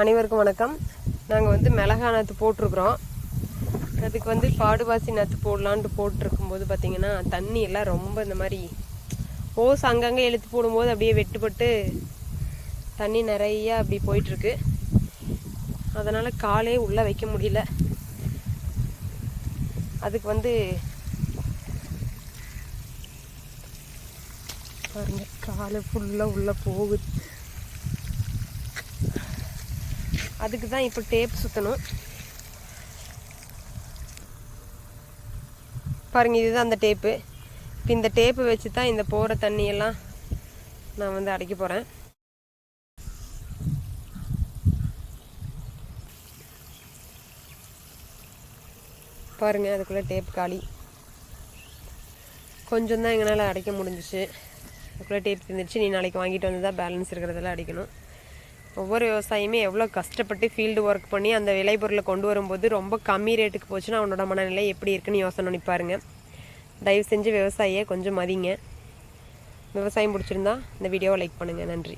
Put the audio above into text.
அனைவருக்கும் வணக்கம். நாங்கள் வந்து மிளகா நாற்று போட்டிருக்குறோம். அதுக்கு வந்து பாடுவாசி நாற்று போடலான்ட்டு போட்டிருக்கும்போது பார்த்திங்கன்னா தண்ணி எல்லாம் ரொம்ப இந்த மாதிரி ஓஸ் அங்கங்கே இழுத்து போடும்போது அப்படியே வெட்டுப்பட்டு தண்ணி நிறையா அப்படி போயிட்டுருக்கு. அதனால் காலே உள்ளே வைக்க முடியல. அதுக்கு வந்து பாருங்கள் காலை ஃபுல்லாக உள்ளே போகுது. அதுக்கு தான் இப்போ டேப் சுற்றணும் பாருங்கள் இதுதான் அந்த டேப்பு. இப்போ இந்த டேப்பு வச்சு தான் இந்த போகிற தண்ணியெல்லாம் நான் வந்து அடைக்க போகிறேன் பாருங்கள் அதுக்குள்ளே டேப் காலி. கொஞ்சம் தான் எங்களால் அடைக்க முடிஞ்சிச்சு. அதுக்குள்ளே டேப் இருந்துச்சு நீ நாளைக்கு வாங்கிட்டு வந்து தான் பேலன்ஸ் இருக்கிறதெல்லாம் அடிக்கணும். ஒவ்வொரு விவசாயியுமே எவ்வளோ கஷ்டப்பட்டு ஃபீல்டு ஒர்க் பண்ணி அந்த விளைபொருளை கொண்டு வரும்போது ரொம்ப கம்மி ரேட்டுக்கு போச்சுன்னா அவனோட மனநிலை எப்படி இருக்குன்னு யோசனை நினைப்பாருங்க தயவு செஞ்சு விவசாயியை கொஞ்சம் மதிங்க. விவசாயம் பிடிச்சிருந்தா இந்த வீடியோவை லைக் பண்ணுங்கள் நன்றி.